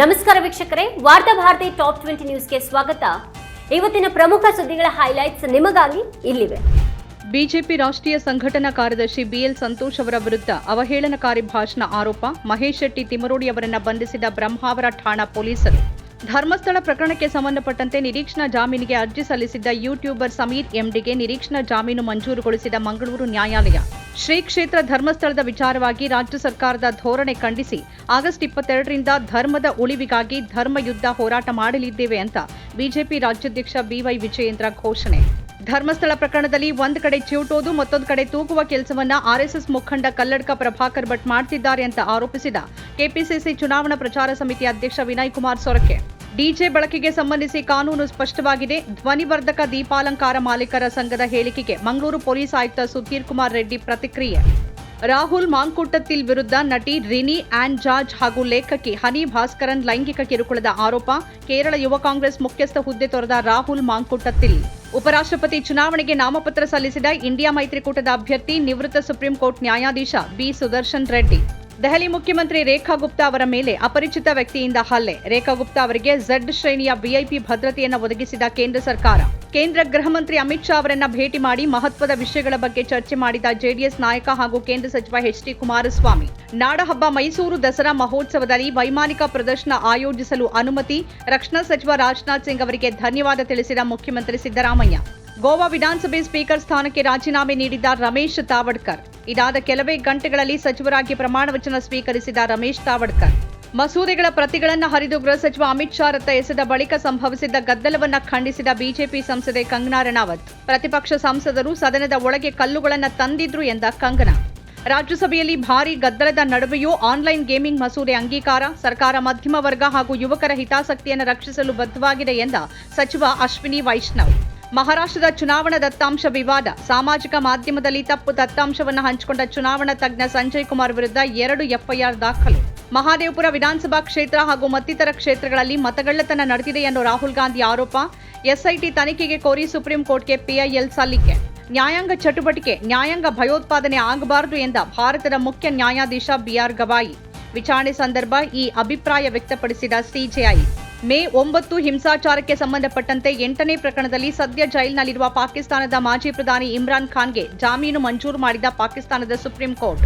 ನಮಸ್ಕಾರ ವೀಕ್ಷಕರೇ, ವಾರ್ತಾ ಭಾರತಿ ಟಾಪ್ ಟ್ವೆಂಟಿ ನ್ಯೂಸ್ಗೆ ಸ್ವಾಗತ. ಇವತ್ತಿನ ಪ್ರಮುಖ ಸುದ್ದಿಗಳ ಹೈಲೈಟ್ಸ್ ನಿಮಗಾಗಿ ಇಲ್ಲಿವೆ. ಬಿಜೆಪಿ ರಾಷ್ಟ್ರೀಯ ಸಂಘಟನಾ ಕಾರ್ಯದರ್ಶಿ ಬಿಎಲ್ ಸಂತೋಷ್ ಅವರ ವಿರುದ್ಧ ಅವಹೇಳನಕಾರಿ ಭಾಷಣ ಆರೋಪ, ಮಹೇಶ್ ಶೆಟ್ಟಿ ತಿಮರೋಡಿ ಅವರನ್ನು ಬಂಧಿಸಿದ ಬ್ರಹ್ಮಾವರ ಠಾಣಾ ಪೊಲೀಸರು. ಧರ್ಮಸ್ಥಳ ಪ್ರಕರಣಕ್ಕೆ ಸಂಬಂಧಪಟ್ಟಂತೆ ನಿರೀಕ್ಷಣಾ ಜಾಮೀನಿಗೆ ಅರ್ಜಿ ಸಲ್ಲಿಸಿದ್ದ ಯೂಟ್ಯೂಬರ್ ಸಮೀರ್, ಎಂಡಿಗೆ ನಿರೀಕ್ಷಣಾ ಜಾಮೀನು ಮಂಜೂರುಗೊಳಿಸಿದ ಮಂಗಳೂರು ನ್ಯಾಯಾಲಯ. ಶ್ರೀ ಕ್ಷೇತ್ರ ಧರ್ಮಸ್ಥಳದ ವಿಚಾರವಾಗಿ ರಾಜ್ಯ ಸರ್ಕಾರದ ಧೋರಣೆ ಖಂಡಿಸಿ ಆಗಸ್ಟ್ ಇಪ್ಪತ್ತೆರಡರಿಂದ ಧರ್ಮದ ಉಳಿವಿಗಾಗಿ ಧರ್ಮಯುದ್ಧ ಹೋರಾಟ ಮಾಡಲಿದ್ದೇವೆ ಅಂತ ಬಿಜೆಪಿ ರಾಜ್ಯಾಧ್ಯಕ್ಷ ಬಿವೈ ವಿಜಯೇಂದ್ರ ಘೋಷಣೆ. ಧರ್ಮಸ್ಥಳ ಪ್ರಕರಣದಲ್ಲಿ ಒಂದು ಕಡೆ ಚಿವುಟೋದು, ಮತ್ತೊಂದು ಕಡೆ ತೂಗುವ ಕೆಲಸವನ್ನ ಆರ್ಎಸ್ಎಸ್ ಮುಖಂಡ ಕಲ್ಲಡ್ಕ ಪ್ರಭಾಕರ್ ಭಟ್ ಮಾಡ್ತಿದ್ದಾರೆ ಅಂತ ಆರೋಪಿಸಿದ ಕೆಪಿಸಿಸಿ ಚುನಾವಣಾ ಪ್ರಚಾರ ಸಮಿತಿ ಅಧ್ಯಕ್ಷ ವಿನಯ್ ಕುಮಾರ್ ಸೊರಕೆ. ಡಿಜೆ ಬಳಕೆಗೆ ಸಂಬಂಧಿಸಿ ಕಾನೂನು ಸ್ಪಷ್ಟವಾಗಿದೆ. ಧ್ವನಿವರ್ಧಕ ದೀಪಾಲಂಕಾರ ಮಾಲೀಕರ ಸಂಘದ ಹೇಳಿಕೆಗೆ ಮಂಗಳೂರು ಪೊಲೀಸ್ ಆಯುಕ್ತ ಸುಧೀರ್ ಕುಮಾರ್ ರೆಡ್ಡಿ ಪ್ರತಿಕ್ರಿಯೆ. ರಾಹುಲ್ ಮಾಂಕುಟತ್ತಿಲ್ ವಿರುದ್ಧ ನಟಿ ರಿನಿ ಆ್ಯಂಡ್ ಜಾರ್ಜ್ ಹಾಗೂ ಲೇಖಕಿ ಹನಿ ಭಾಸ್ಕರನ್ ಲೈಂಗಿಕ ಕಿರುಕುಳದ ಆರೋಪ. ಕೇರಳ ಯುವ ಕಾಂಗ್ರೆಸ್ ಮುಖ್ಯಸ್ಥ ಹುದ್ದೆ ತೊರೆದ ರಾಹುಲ್ ಮಾಂಕುಟತ್ತಿಲ್ ಉಪರಾಷ್ಟ್ರಪತಿ ಚುನಾವಣೆಗೆ ನಾಮಪತ್ರ ಸಲ್ಲಿಸಿದ ಇಂಡಿಯಾ ಮೈತ್ರಿಕೂಟದ ಅಭ್ಯರ್ಥಿ ನಿವೃತ್ತ ಸುಪ್ರೀಂ ಕೋರ್ಟ್ ನ್ಯಾಯಾಧೀಶ ಬಿ. ಸುದರ್ಶನ್ ರೆಡ್ಡಿ. ದೆಹಲಿ ಮುಖ್ಯಮಂತ್ರಿ ರೇಖಾ ಗುಪ್ತಾ ಅವರ ಮೇಲೆ ಅಪರಿಚಿತ ವ್ಯಕ್ತಿಯಿಂದ ಹಲ್ಲೆ. ರೇಖಾ ಗುಪ್ತಾ ಅವರಿಗೆ ಝಡ್ ಶ್ರೇಣಿಯ ವಿಐಪಿ ಭದ್ರತೆಯನ್ನು ಒದಗಿಸಿದ ಕೇಂದ್ರ ಸರ್ಕಾರ. ಕೇಂದ್ರ ಗೃಹ ಮಂತ್ರಿ ಅಮಿತ್ ಶಾ ಅವರನ್ನ ಭೇಟಿ ಮಾಡಿ ಮಹತ್ವದ ವಿಷಯಗಳ ಬಗ್ಗೆ ಚರ್ಚೆ ಮಾಡಿದ ಜೆಡಿಎಸ್ ನಾಯಕ ಹಾಗೂ ಕೇಂದ್ರ ಸಚಿವ ಎಚ್ ಡಿ ಕುಮಾರಸ್ವಾಮಿ. ನಾಡಹಬ್ಬ ಮೈಸೂರು ದಸರಾ ಮಹೋತ್ಸವದಲ್ಲಿ ವೈಮಾನಿಕ ಪ್ರದರ್ಶನ ಆಯೋಜಿಸಲು ಅನುಮತಿ, ರಕ್ಷಣಾ ಸಚಿವ ರಾಜನಾಥ್ ಸಿಂಗ್ ಅವರಿಗೆ ಧನ್ಯವಾದ ತಿಳಿಸಿದ ಮುಖ್ಯಮಂತ್ರಿ ಸಿದ್ದರಾಮಯ್ಯ. ಗೋವಾ ವಿಧಾನಸಭೆ ಸ್ಪೀಕರ್ ಸ್ಥಾನಕ್ಕೆ ರಾಜೀನಾಮೆ ನೀಡಿದ್ದ ರಮೇಶ್ ತಾವಡ್ಕರ್. ಇದಾದ ಕೆಲವೇ ಗಂಟೆಗಳಲ್ಲಿ ಸಚಿವರಾಗಿ ಪ್ರಮಾಣ ವಚನ ಸ್ವೀಕರಿಸಿದ ರಮೇಶ್ ತಾವಡ್ಕರ್. ಮಸೂದೆಗಳ ಪ್ರತಿಗಳನ್ನು ಹರಿದು ಗೃಹ ಸಚಿವ ಅಮಿತ್ ಶಾ ರತ್ತ ಎಸೆದ ಬಳಿಕ ಸಂಭವಿಸಿದ್ದ ಗದ್ದಲವನ್ನು ಖಂಡಿಸಿದ ಬಿಜೆಪಿ ಸಂಸದೆ ಕಂಗನಾ ರಣಾವತ್. ಪ್ರತಿಪಕ್ಷ ಸಂಸದರು ಸದನದ ಒಳಗೆ ಕಲ್ಲುಗಳನ್ನು ತಂದಿದ್ರು ಎಂದ ಕಂಗನಾ. ರಾಜ್ಯಸಭೆಯಲ್ಲಿ ಭಾರೀ ಗದ್ದಲದ ನಡುವೆಯೂ ಆನ್ಲೈನ್ ಗೇಮಿಂಗ್ ಮಸೂದೆ ಅಂಗೀಕಾರ, ಸರ್ಕಾರ ಮಧ್ಯಮ ವರ್ಗ ಹಾಗೂ ಯುವಕರ ಹಿತಾಸಕ್ತಿಯನ್ನು ರಕ್ಷಿಸಲು ಬದ್ಧವಾಗಿದೆ ಎಂದ ಸಚಿವ ಅಶ್ವಿನಿ ವೈಷ್ಣವ್. ಮಹಾರಾಷ್ಟ್ರದ ಚುನಾವಣಾ ದತ್ತಾಂಶ ವಿವಾದ. ಸಾಮಾಜಿಕ ಮಾಧ್ಯಮದಲ್ಲಿ ತಪ್ಪು ದತ್ತಾಂಶವನ್ನು ಹಂಚಿಕೊಂಡ ಚುನಾವಣಾ ತಜ್ಞ ಸಂಜಯ್ ಕುಮಾರ್ ವಿರುದ್ಧ ಎರಡು ಎಫ್ಐಆರ್ ದಾಖಲು. ಮಹಾದೇವಪುರ ವಿಧಾನಸಭಾ ಕ್ಷೇತ್ರ ಹಾಗೂ ಮತ್ತಿತರ ಕ್ಷೇತ್ರಗಳಲ್ಲಿ ಮತಗಳ್ಳತನ ನಡೆದಿದೆ ಎಂದು ರಾಹುಲ್ ಗಾಂಧಿ ಆರೋಪ. ಎಸ್ಐಟಿ ತನಿಖೆಗೆ ಕೋರಿ ಸುಪ್ರೀಂ ಕೋರ್ಟ್ಗೆ ಪಿಐಎಲ್ ಸಲ್ಲಿಕೆ. ನ್ಯಾಯಾಂಗ ಚಟುವಟಿಕೆ, ನ್ಯಾಯಾಂಗ ಭಯೋತ್ಪಾದನೆ ಆಗಬಾರದು ಎಂದ ಭಾರತದ ಮುಖ್ಯ ನ್ಯಾಯಾಧೀಶ ಬಿಆರ್ ಗವಾಯಿ. ವಿಚಾರಣೆ ಸಂದರ್ಭ ಈ ಅಭಿಪ್ರಾಯ ವ್ಯಕ್ತಪಡಿಸಿದ ಸಿಜೆಐ ಮೇ ಒಂಬತ್ತು ಹಿಂಸಾಚಾರಕ್ಕೆ ಸಂಬಂಧಪಟ್ಟಂತೆ ಎಂಟನೇ ಪ್ರಕರಣದಲ್ಲಿ ಸದ್ಯ ಜೈಲಿನಲ್ಲಿರುವ ಪಾಕಿಸ್ತಾನದ ಮಾಜಿ ಪ್ರಧಾನಿ ಇಮ್ರಾನ್ ಖಾನ್ಗೆ ಜಾಮೀನು ಮಂಜೂರು ಮಾಡಿದ ಪಾಕಿಸ್ತಾನದ ಸುಪ್ರೀಂ ಕೋರ್ಟ್.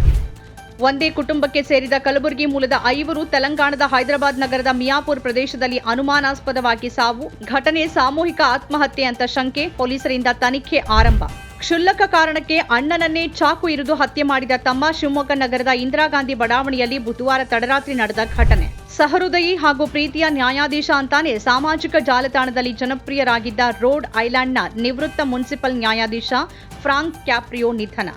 ಒಂದೇ ಕುಟುಂಬಕ್ಕೆ ಸೇರಿದ ಕಲಬುರಗಿ ಮೂಲದ ಐವರು ತೆಲಂಗಾಣದ ಹೈದರಾಬಾದ್ ನಗರದ ಮಿಯಾಪುರ್ ಪ್ರದೇಶದಲ್ಲಿ ಅನುಮಾನಾಸ್ಪದವಾಗಿ ಸಾವು, ಘಟನೆ ಸಾಮೂಹಿಕ ಆತ್ಮಹತ್ಯೆ ಅಂತ ಶಂಕೆ, ಪೊಲೀಸರಿಂದ ತನಿಖೆ ಆರಂಭ. ಕ್ಷುಲ್ಲಕ ಕಾರಣಕ್ಕೆ ಅಣ್ಣನನ್ನೇ ಚಾಕು ಇರಿದು ಹತ್ಯೆ ಮಾಡಿದ ತಮ್ಮ ಶಿವಮೊಗ್ಗ ನಗರದ ಇಂದಿರಾ ಗಾಂಧಿ ಬಡಾವಣೆಯಲ್ಲಿ ಬುಧವಾರ ತಡರಾತ್ರಿ ನಡೆದ ಘಟನೆ. ಸಹೃದಯಿ ಹಾಗೂ ಪ್ರೀತಿಯ ನ್ಯಾಯಾಧೀಶ ಅಂತಾನೆ ಸಾಮಾಜಿಕ ಜಾಲತಾಣದಲ್ಲಿ ಜನಪ್ರಿಯರಾಗಿದ್ದ ರೋಡ್ ಐಲ್ಯಾಂಡ್ನ ನಿವೃತ್ತ ಮುನ್ಸಿಪಲ್ ನ್ಯಾಯಾಧೀಶ ಫ್ರಾಂಕ್ ಕ್ಯಾಪ್ರಿಯೋ ನಿಧನ.